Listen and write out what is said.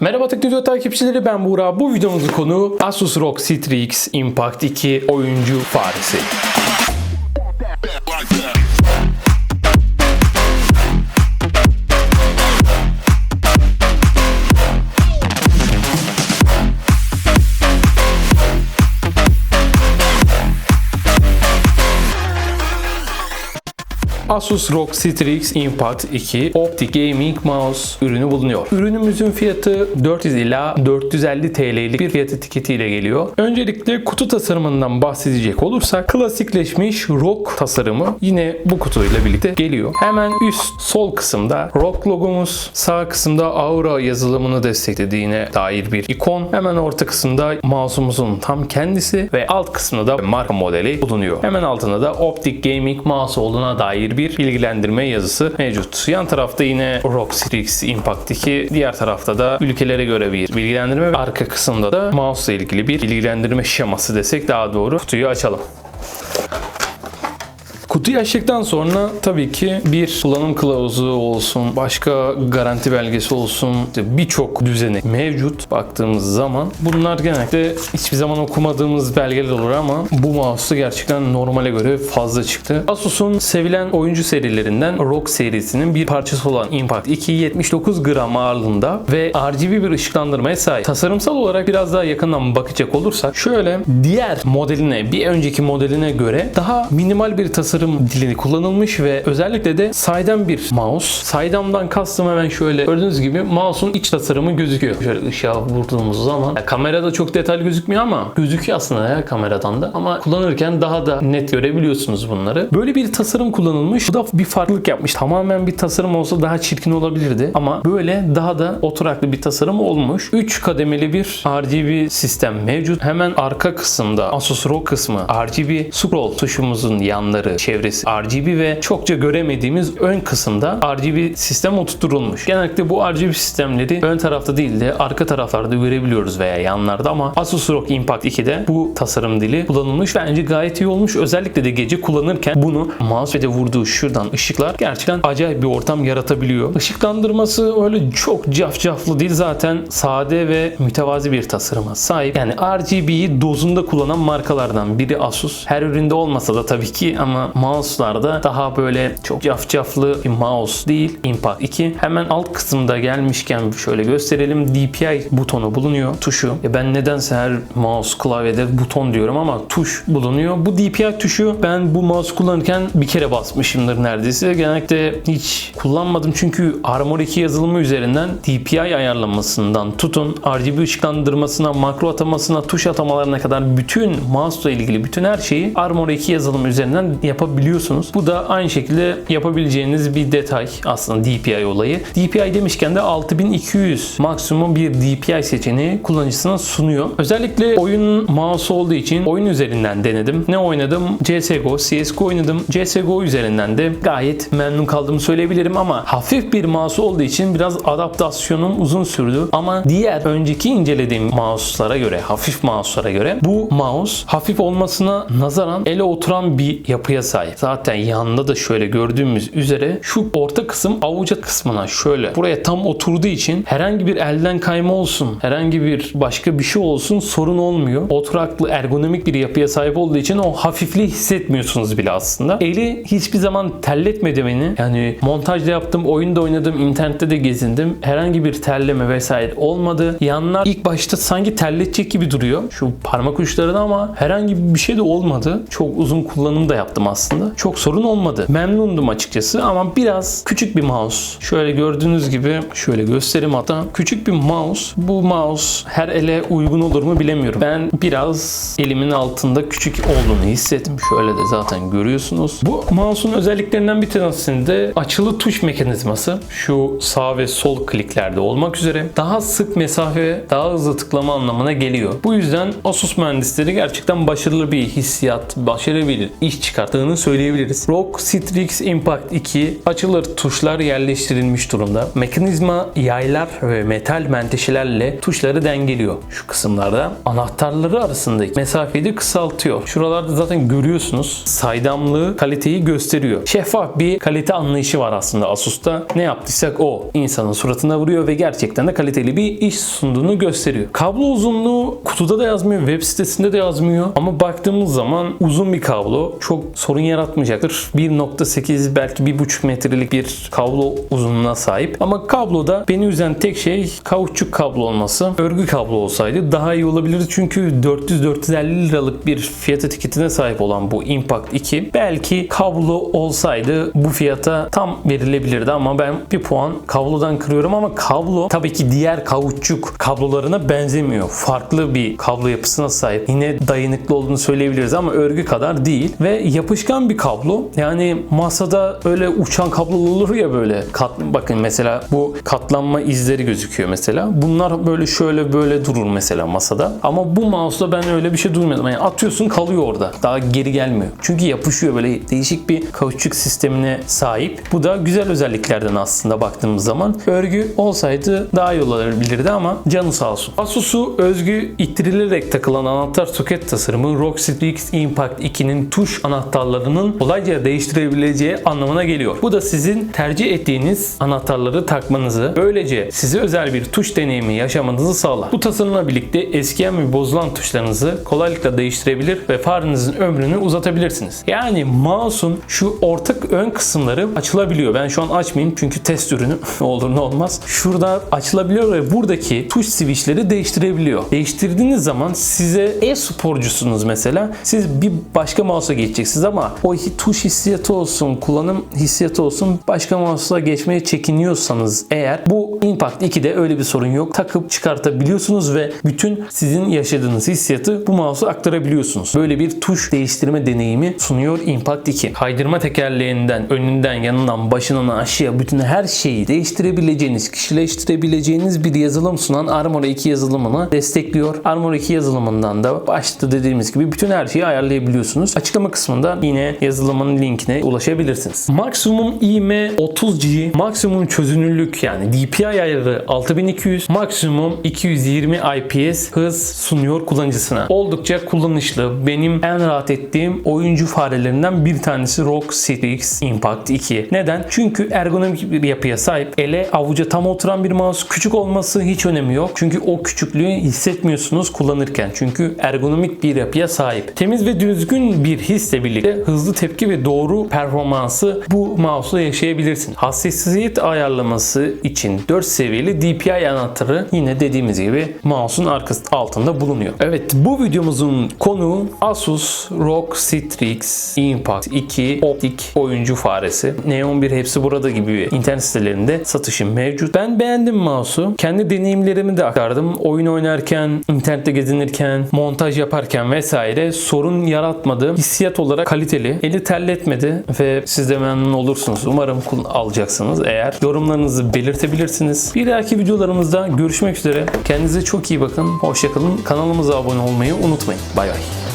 Merhaba Teknoloji takipçileri ben Buğra. Bu videomuzun konu Asus ROG Strix Impact 2 oyuncu faresi. Asus ROG Strix Impact 2 Optic Gaming Mouse ürünü bulunuyor. Ürünümüzün fiyatı 400 ila 450 TL'lik bir fiyat etiketiyle geliyor. Öncelikle kutu tasarımından bahsedecek olursak klasikleşmiş ROG tasarımı yine bu kutuyla birlikte geliyor. Hemen üst sol kısımda ROG logomuz, sağ kısımda Aura yazılımını desteklediğine dair bir ikon. Hemen orta kısımda mouse'umuzun tam kendisi ve alt kısmında da marka modeli bulunuyor. Hemen altında da Optic Gaming Mouse olduğuna dair bir bilgilendirme yazısı mevcut. Yan tarafta yine ROG Strix Impact 2, diğer tarafta da ülkelere göre bir bilgilendirme arka kısımda da mouse ile ilgili bir bilgilendirme şeması desek daha doğru. Kutuyu açalım. Kutuyu açtıktan sonra tabii ki bir kullanım kılavuzu olsun, başka garanti belgesi olsun, işte birçok düzeni mevcut baktığımız zaman. Bunlar genellikle hiçbir zaman okumadığımız belgeler olur ama bu mouse'u gerçekten normale göre fazla çıktı. Asus'un sevilen oyuncu serilerinden ROG serisinin bir parçası olan Impact 2 79 gram ağırlığında ve RGB bir ışıklandırmaya sahip. Tasarımsal olarak biraz daha yakından bakacak olursak şöyle diğer modeline, bir önceki modeline göre daha minimal bir tasarım dilini kullanılmış ve özellikle de saydam bir mouse. Saydamdan kastım hemen şöyle gördüğünüz gibi mouse'un iç tasarımı gözüküyor. Şöyle ışığa vurduğumuz zaman ya kamerada çok detaylı gözükmüyor ama gözüküyor aslında ya kameradan da. Ama kullanırken daha da net görebiliyorsunuz bunları. Böyle bir tasarım kullanılmış. Bu da bir farklılık yapmış. Tamamen bir tasarım olsa daha çirkin olabilirdi. Ama böyle daha da oturaklı bir tasarım olmuş. 3 kademeli bir RGB sistem mevcut. Hemen arka kısımda Asus ROG kısmı RGB scroll tuşumuzun yanları, çevresi RGB ve çokça göremediğimiz ön kısımda RGB sistem oturtulmuş. Genellikle bu RGB sistemleri ön tarafta değil de arka taraflarda görebiliyoruz veya yanlarda ama Asus ROG Impact 2'de bu tasarım dili kullanılmış. Bence gayet iyi olmuş. Özellikle de gece kullanırken bunu mousepad'e vurduğu şuradan ışıklar gerçekten acayip bir ortam yaratabiliyor. Işıklandırması öyle çok cafcaflı değil zaten sade ve mütevazi bir tasarıma sahip. Yani RGB'yi dozunda kullanan markalardan biri Asus. Her üründe olmasa da tabii ki ama mouse'larda daha böyle çok cafcaflı bir mouse değil. Impact 2. Hemen alt kısımda gelmişken şöyle gösterelim. DPI butonu bulunuyor. Tuşu. Ya ben nedense her mouse klavyede buton diyorum ama tuş bulunuyor. Bu DPI tuşu ben bu mouse kullanırken bir kere basmışımdır neredeyse. Genellikle hiç kullanmadım çünkü Armor 2 yazılımı üzerinden DPI ayarlamasından tutun RGB ışıklandırmasına, makro atamasına, tuş atamalarına kadar bütün mouse ile ilgili bütün her şeyi Armor 2 yazılımı üzerinden yapabiliyorsunuz. Bu da aynı şekilde yapabileceğiniz bir detay aslında DPI olayı. DPI demişken de 6200 maksimum bir DPI seçeneği kullanıcısına sunuyor. Özellikle oyun mouse olduğu için oyun üzerinden denedim. Ne oynadım? CSGO, CSGO oynadım. CSGO üzerinden de gayet memnun kaldığımı söyleyebilirim ama hafif bir mouse olduğu için biraz adaptasyonum uzun sürdü. Ama diğer önceki incelediğim mouse'lara göre, hafif mouse'lara göre bu mouse hafif olmasına nazaran ele oturan bir yapıya sahip. Zaten yanında da şöyle gördüğümüz üzere şu orta kısım avuca kısmına şöyle buraya tam oturduğu için herhangi bir elden kayma olsun, herhangi bir başka bir şey olsun sorun olmuyor. Oturaklı ergonomik bir yapıya sahip olduğu için o hafifliği hissetmiyorsunuz bile aslında. Eli hiçbir zaman terletmedi beni. Yani montajda yaptım, oyunda oynadım, internette de gezindim. Herhangi bir terleme vesaire olmadı. Yanlar ilk başta sanki terletecek gibi duruyor. Şu parmak uçlarına ama herhangi bir şey de olmadı. Çok uzun kullanım da yaptım aslında. Çok sorun olmadı. Memnundum açıkçası ama biraz küçük bir mouse. Şöyle gördüğünüz gibi şöyle göstereyim hatta. Küçük bir mouse. Bu mouse her ele uygun olur mu bilemiyorum. Ben biraz elimin altında küçük olduğunu hissettim. Şöyle de zaten görüyorsunuz. Bu mouse'un özelliklerinden bir tanesinde açılı tuş mekanizması. Şu sağ ve sol kliklerde olmak üzere daha sık mesafe, daha hızlı tıklama anlamına geliyor. Bu yüzden Asus mühendisleri gerçekten başarılı bir hissiyat, başarılı bir iş çıkarttığını olduğunu söyleyebiliriz. ROG Strix Impact 2 açılır tuşlar yerleştirilmiş durumda. Mekanizma yaylar ve metal menteşelerle tuşları dengeliyor şu kısımlarda. Anahtarları arasındaki mesafeyi de kısaltıyor. Şuralarda zaten görüyorsunuz saydamlığı kaliteyi gösteriyor. Şeffaf bir kalite anlayışı var aslında Asus'ta. Ne yaptıysak o insanın suratına vuruyor ve gerçekten de kaliteli bir iş sunduğunu gösteriyor. Kablo uzunluğu kutuda da yazmıyor, web sitesinde de yazmıyor. Ama baktığımız zaman uzun bir kablo çok sorun yaratmayacaktır. 1.8 belki 1.5 metrelik bir kablo uzunluğuna sahip. Ama kabloda beni üzen tek şey kauçuk kablo olması. Örgü kablo olsaydı daha iyi olabilirdi. Çünkü 400-450 liralık bir fiyat etiketine sahip olan bu Impact 2 belki kablo olsaydı bu fiyata tam verilebilirdi ama ben bir puan kablodan kırıyorum ama kablo tabii ki diğer kauçuk kablolarına benzemiyor. Farklı bir kablo yapısına sahip. Yine dayanıklı olduğunu söyleyebiliriz ama örgü kadar değil ve yapışkan bir kablo. Yani masada öyle uçan kablo olur ya böyle. Kat, bakın mesela bu katlanma izleri gözüküyor mesela. Bunlar böyle şöyle böyle durur mesela masada. Ama bu mouse'da ben öyle bir şey duymadım. Yani atıyorsun kalıyor orada. Daha geri gelmiyor. Çünkü yapışıyor böyle değişik bir kauçuk sistemine sahip. Bu da güzel özelliklerden aslında baktığımız zaman. Örgü olsaydı daha iyi olabilirdi ama canı sağ olsun. Asus'u özgü ittirilerek takılan anahtar soket tasarımı ROG Strix Impact 2'nin tuş anahtarlarının kolayca değiştirebileceği anlamına geliyor. Bu da sizin tercih ettiğiniz anahtarları takmanızı, böylece size özel bir tuş deneyimi yaşamanızı sağlar. Bu tasarımla birlikte eskiyen ve bozulan tuşlarınızı kolaylıkla değiştirebilir ve farenizin ömrünü uzatabilirsiniz. Yani mouse'un şu ortak ön kısımları açılabiliyor. Ben şu an açmayayım çünkü test ürünü olur ne olmaz. Şurada açılabiliyor ve buradaki tuş switchleri değiştirebiliyor. Değiştirdiğiniz zaman size e-sporcusunuz mesela. Siz bir başka mouse'a geçeceksiniz ama o tuş hissiyatı olsun, kullanım hissiyatı olsun başka mouse'a geçmeye çekiniyorsanız eğer bu Impact 2'de öyle bir sorun yok. Takıp çıkartabiliyorsunuz ve bütün sizin yaşadığınız hissiyatı bu mouse'a aktarabiliyorsunuz. Böyle bir tuş değiştirme deneyimi sunuyor Impact 2. Kaydırma tekerleğinden, önünden, yanından, başından aşağıya bütün her şeyi değiştirebileceğiniz, kişileştirebileceğiniz bir yazılım sunan Armora 2 yazılımını destekliyor. Armora 2 yazılımından da başta dediğimiz gibi bütün her şeyi ayarlayabiliyorsunuz. Açıklama kısmında yine yazılımın linkine ulaşabilirsiniz. Maksimum IM 30G, maksimum çözünürlük yani DPI ayarı 6200, maksimum 220 IPS hız sunuyor kullanıcısına. Oldukça kullanışlı. Benim en rahat ettiğim oyuncu farelerinden bir tanesi ROG Strix Impact 2. Neden? Çünkü ergonomik bir yapıya sahip. Ele avuca tam oturan bir mouse. Küçük olması hiç önemi yok. Çünkü o küçüklüğü hissetmiyorsunuz kullanırken. Çünkü ergonomik bir yapıya sahip. Temiz ve düzgün bir hisle birlikte hızlı tepki ve doğru performansı bu mouse'la yaşayabilirsiniz. Hassasiyet ayarlaması için 4 seviyeli DPI anahtarı yine dediğimiz gibi mouse'un arkası altında bulunuyor. Evet bu videomuzun konuğu Asus ROG Strix Impact 2 optik oyuncu faresi. Neon 1 hepsi burada gibi internet sitelerinde satışı mevcut. Ben beğendim mouse'u. Kendi deneyimlerimi de aktardım. Oyun oynarken, internette gezinirken, montaj yaparken vesaire sorun yaratmadı. Hissiyat olarak kaliteli. Eli terletmedi ve siz de memnun olursunuz. Umarım alacaksınız. Eğer yorumlarınızı belirtebilirsiniz. Bir dahaki videolarımızda görüşmek üzere. Kendinize çok iyi bakın. Hoşçakalın. Kanalımıza abone olmayı unutmayın. Bay bay.